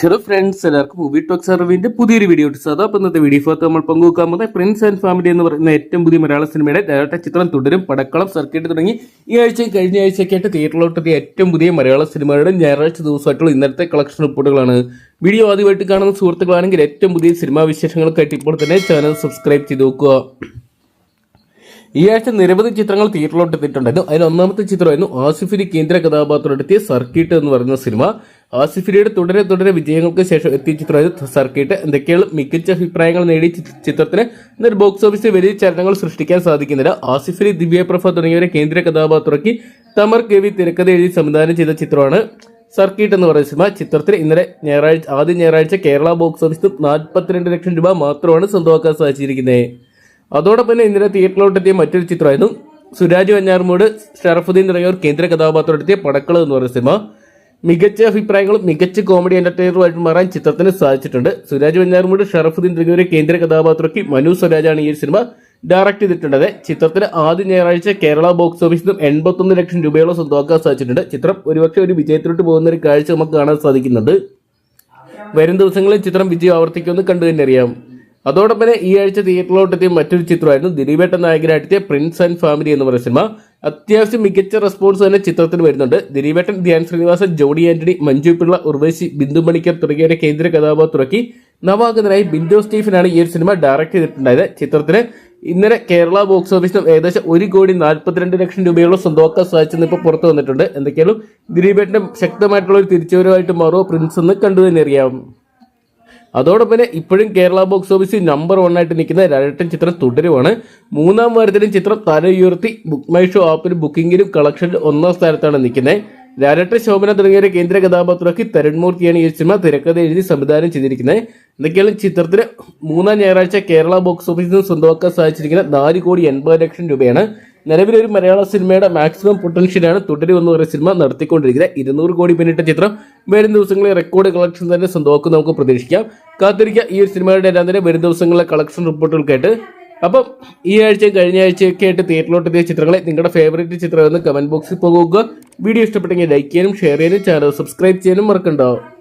Hello friends എല്ലാവർക്കും movie talks സർവീന്റെ പുതിയൊരു വീഡിയോ സാധാ അപ്പം ഇന്നത്തെ വീഡിയോ ഫോർത്ത് നമ്മൾ പങ്കുവെക്കാൻ പോകുന്നത് പ്രിൻസ് ആൻഡ് ഫാമിലി എന്ന് പറയുന്ന ഏറ്റവും പുതിയ മലയാള സിനിമയുടെ ഡയറക്ടർ ചിത്രം തുടരും പടക്കളം സർക്കിട്ട് തുടങ്ങി. ഈ ആഴ്ചയും കഴിഞ്ഞ ആഴ്ചയൊക്കെയായിട്ട് തിയേറ്ററിലോട്ടെത്തിയ ഏറ്റവും പുതിയ മലയാള സിനിമയുടെ ഞായറാഴ്ച ദിവസമായിട്ടുള്ള ഇന്നത്തെ കളക്ഷൻ റിപ്പോർട്ടുകളാണ് വീഡിയോ ആദ്യമായിട്ട് കാണുന്ന സുഹൃത്തുക്കളാണെങ്കിൽ ഏറ്റവും പുതിയ സിനിമാ വിശേഷങ്ങൾക്കായിട്ട് ഇപ്പോൾ തന്നെ ചാനൽ സബ്സ്ക്രൈബ് ചെയ്ത് നോക്കുക. ഈ ആഴ്ച നിരവധി ചിത്രങ്ങൾ തിയേറ്ററിലോട്ട് എത്തിയിട്ടുണ്ടായിരുന്നു അതിൽ ഒന്നാമത്തെ ചിത്രമായിരുന്നു ആസിഫിന് കേന്ദ്ര കഥാപാത്രമെത്തിയ സർക്കിട്ട് എന്ന് പറയുന്ന സിനിമ. ആസിഫിലിയുടെ തുടരെ തുടരെ വിജയങ്ങൾക്ക് ശേഷം എത്തിയ ചിത്രമായിരുന്നു സർക്കിട്ട്. എന്തൊക്കെയാണ് മികച്ച അഭിപ്രായങ്ങൾ നേടി ചിത്രത്തിന് ഇന്നൊരു ബോക്സ് ഓഫീസിൽ വലിയ ചലനങ്ങൾ സൃഷ്ടിക്കാൻ സാധിക്കുന്നില്ല. ആസിഫിലി ദിവ്യപ്രഭ തുടങ്ങിയവരെ കേന്ദ്ര കഥാപാത്രമാക്കി തമർ കെവി തിരക്കഥ എഴുതി സംവിധാനം ചെയ്ത ചിത്രമാണ് സർക്കിട്ട് എന്ന് പറയുന്ന സിനിമ. ചിത്രത്തിന് ഇന്നലെ ഞായറാഴ്ച ആദ്യ ഞായറാഴ്ച കേരള ബോക്സ് ഓഫീസിൽ നാൽപ്പത്തിരണ്ട് ലക്ഷം രൂപ മാത്രമാണ് സ്വന്തമാക്കാൻ സാധിച്ചിരിക്കുന്നത്. അതോടൊപ്പം തന്നെ ഇന്നലെ തിയേറ്ററിലോട്ടെത്തിയ മറ്റൊരു ചിത്രമായിരുന്നു സുരാജ് വഞ്ഞാർമൂട് ഷറഫുദ്ദീൻ തുടങ്ങിയവർ കേന്ദ്ര കഥാപാത്രമെത്തിയ പടക്കള എന്ന് പറയുന്ന സിനിമ. മികച്ച അഭിപ്രായങ്ങളും മികച്ച കോമഡി എന്റർടൈനറുമായിട്ട് മാറാൻ ചിത്രത്തിന് സാധിച്ചിട്ടുണ്ട്. സുരാജ് വഞ്ഞാറുമൂട് ഷറഫുദ്ദീൻ തുടങ്ങിയവരെ കേന്ദ്ര കഥാപാത്രമാക്കി മനു സ്വരാജാണ് ഈ സിനിമ ഡയറക്ട് ചെയ്തിട്ടുള്ളത് ചിത്രത്തിന് ആദ്യ ഞായറാഴ്ച കേരള ബോക്സ് ഓഫീസിൽ നിന്നും എൺപത്തൊന്ന് ലക്ഷം രൂപയോളം സ്വന്തമാക്കാൻ സാധിച്ചിട്ടുണ്ട്. ചിത്രം ഒരുപക്ഷെ ഒരു വിജയത്തിലോട്ട് പോകുന്ന ഒരു കാഴ്ച നമുക്ക് കാണാൻ സാധിക്കുന്നുണ്ട്. വരും ദിവസങ്ങളിൽ ചിത്രം വിജയം ആവർത്തിക്കുമെന്ന് കണ്ടു തന്നെ അറിയാം. അതോടൊപ്പം ഈ ആഴ്ച തിയേറ്ററിലോട്ടെത്തിയ മറ്റൊരു ചിത്രമായിരുന്നു ദിലീപേട്ട നായകനായിട്ടെത്തിയ പ്രിൻസ് ആൻഡ് ഫാമിലി എന്ന് പറയുന്ന സിനിമ അത്യാവശ്യം മികച്ച റെസ്പോൺസ് തന്നെ ചിത്രത്തിന് വരുന്നുണ്ട്. ദിലീപേട്ടൻ ധ്യാൻ ശ്രീനിവാസൻ ജോഡി ആന്റണി മഞ്ജു പിള്ള ഉർവശി ബിന്ദു മണിക്കർ തുടങ്ങിയവരെ കേന്ദ്ര കഥാപാത്രമാക്കി നവാഗതനായി ബിന്ദു സ്റ്റീഫനാണ് ഈ ഒരു സിനിമ ഡയറക്ട് ചെയ്തിട്ടുണ്ടായത്. ചിത്രത്തിന് ഇന്നലെ കേരള ബോക്സ് ഓഫീസിനും ഏകദേശം ഒരു കോടി നാൽപ്പത്തിരണ്ട് ലക്ഷം രൂപയോളം സ്വന്തമാക്കാൻ സാധിച്ചെന്ന് ഇപ്പോൾ പുറത്തു വന്നിട്ടുണ്ട്. എന്തൊക്കെയാലും ദിലീപേട്ടന്റെ ശക്തമായിട്ടുള്ള ഒരു തിരിച്ചുവരവായിട്ട് മാറുമോ? പ്രിൻസ് എന്ന് കണ്ടു തന്നെ അറിയാം. അതോടൊപ്പം തന്നെ ഇപ്പോഴും കേരള ബോക്സ് ഓഫീസിൽ നമ്പർ വൺ ആയിട്ട് നിൽക്കുന്ന രണ്ടൻ ചിത്രം തുടരുവാണ്. മൂന്നാം വാരത്തിലും ചിത്രം തല ഉയർത്തി ബുക്ക് മൈ ഷോ ആപ്പിൽ ബുക്കിങ്ങിലും കളക്ഷനിലും ഒന്നാം സ്ഥാനത്താണ് നിൽക്കുന്നത് രാരട്ട ശോഭന തുടങ്ങിയ കേന്ദ്ര കഥാപാത്രമാക്കി തരുൺമൂർത്തിയാണ് ഈ സിനിമ തിരക്കഥ എഴുതി സംവിധാനം ചെയ്തിരിക്കുന്നത് എന്തൊക്കെയാണ് ചിത്രത്തിന് മൂന്നാം ഞായറാഴ്ച കേരള ബോക്സ് ഓഫീസിൽ നിന്ന് സ്വന്തമാക്കാൻ സാധിച്ചിരിക്കുന്ന നാല് കോടി എൺപത് ലക്ഷം രൂപയാണ് നിലവിലെ ഒരു മലയാള സിനിമയുടെ മാക്സിമം പൊട്ടൻഷ്യലാണ് തുടരും എന്ന് പറയുന്ന സിനിമ നടത്തിക്കൊണ്ടിരിക്കുന്നത്. ഇരുന്നൂറ് കോടി പിന്നിട്ട ചിത്രം. വരും ദിവസങ്ങളിൽ റെക്കോർഡ് കളക്ഷൻ തന്നെ സ്വന്തമാക്കും നമുക്ക് പ്രതീക്ഷിക്കാം. കാത്തിരിക്കുക ഈ ഒരു സിനിമയുടെ എല്ലാം തന്നെ വരും ദിവസങ്ങളിലെ കളക്ഷൻ റിപ്പോർട്ടുകൾക്കായിട്ട് അപ്പം ഈ ആഴ്ചയും കഴിഞ്ഞ ആഴ്ചയൊക്കെ ആയിട്ട് തിയേറ്ററിലോട്ട് എത്തിയ ചിത്രങ്ങളെ നിങ്ങളുടെ ഫേവറേറ്റ് ചിത്രം എന്ന് കമന്റ് ബോക്സിൽ പോകുക വീഡിയോ ഇഷ്ടപ്പെട്ടെങ്കിൽ ലൈക്ക് ചെയ്യാനും ഷെയർ ചെയ്യാനും ചാനൽ സബ്സ്ക്രൈബ് ചെയ്യാനും മറക്കണ്ടാവും